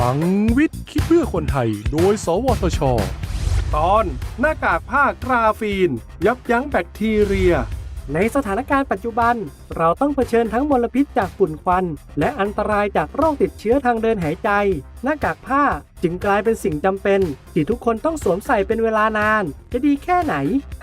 ลังวิทย์คิดเพื่อคนไทย โดย สวทช ตอน หน้ากากผ้ากราฟีน ยับยั้งแบคทีเรีย ในสถานการณ์ปัจจุบัน เราต้องเผชิญทั้งมลพิษจากฝุ่นควัน และอันตรายจากโรคติดเชื้อทางเดินหายใจ หน้ากากผ้าจึงกลายเป็นสิ่งจำเป็น ที่ทุกคนต้องสวมใส่เป็นเวลานาน จะดีแค่ไหน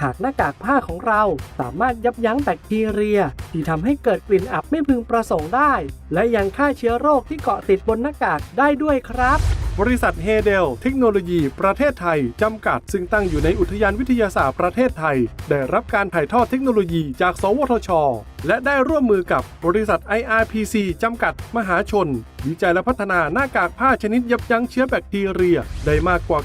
หากหน้ากากผ้าของเราสามารถยับยั้งแบคทีเรีย ที่ทำให้เกิดกลิ่นอับไม่พึงประสงค์ได้ และยังฆ่าเชื้อโรคที่เกาะติดบนหน้ากากได้ด้วยครับ บริษัทเฮเดล เทคโนโลยี ประเทศไทย จำกัด ซึ่งตั้งอยู่ในอุทยานวิทยาศาสตร์ประเทศไทย ได้รับการถ่ายทอดเทคโนโลยีจาก สวทช และได้ร่วมมือกับบริษัท IRPC จำกัดมหาชน วิจัยและพัฒนาหน้ากากผ้าชนิดยับยั้งเชื้อแบคทีเรีย ได้มากกว่า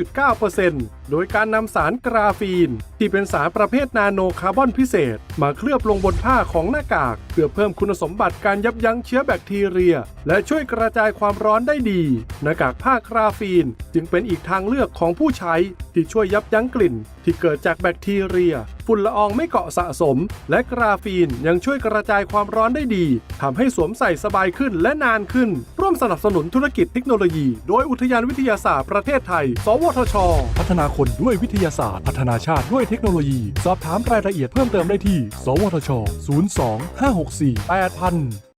99.9%โดยการนำสารกราฟีน ที่เป็นสารประเภทนาโนคาร์บอนพิเศษ มาเคลือบลงบนผ้าของหน้ากาก เพื่อเพิ่มคุณสมบัติการยับยั้งเชื้อแบคทีเรีย และช่วยกระจายความร้อนได้ดี หน้ากากผ้ากราฟีน จึงเป็นอีกทางเลือกของผู้ใช้ที่ช่วยยับยั้งกลิ่น ที่เกิดจากแบคทีเรีย ฝุ่นละอองไม่เกาะสะสม และกราฟีนยังช่วยกระจายความร้อนได้ดีทำให้สวมใส่สบายขึ้นและนานขึ้น ร่วมสนับสนุนธุรกิจเทคโนโลยี โดยอุทยานวิทยาศาสตร์ประเทศไทย สวทช พัฒนาคนด้วยวิทยาศาสตร์ พัฒนาชาติด้วยเทคโนโลยี สอบถามรายละเอียดเพิ่มเติมได้ที่ สวทช 02 564 8000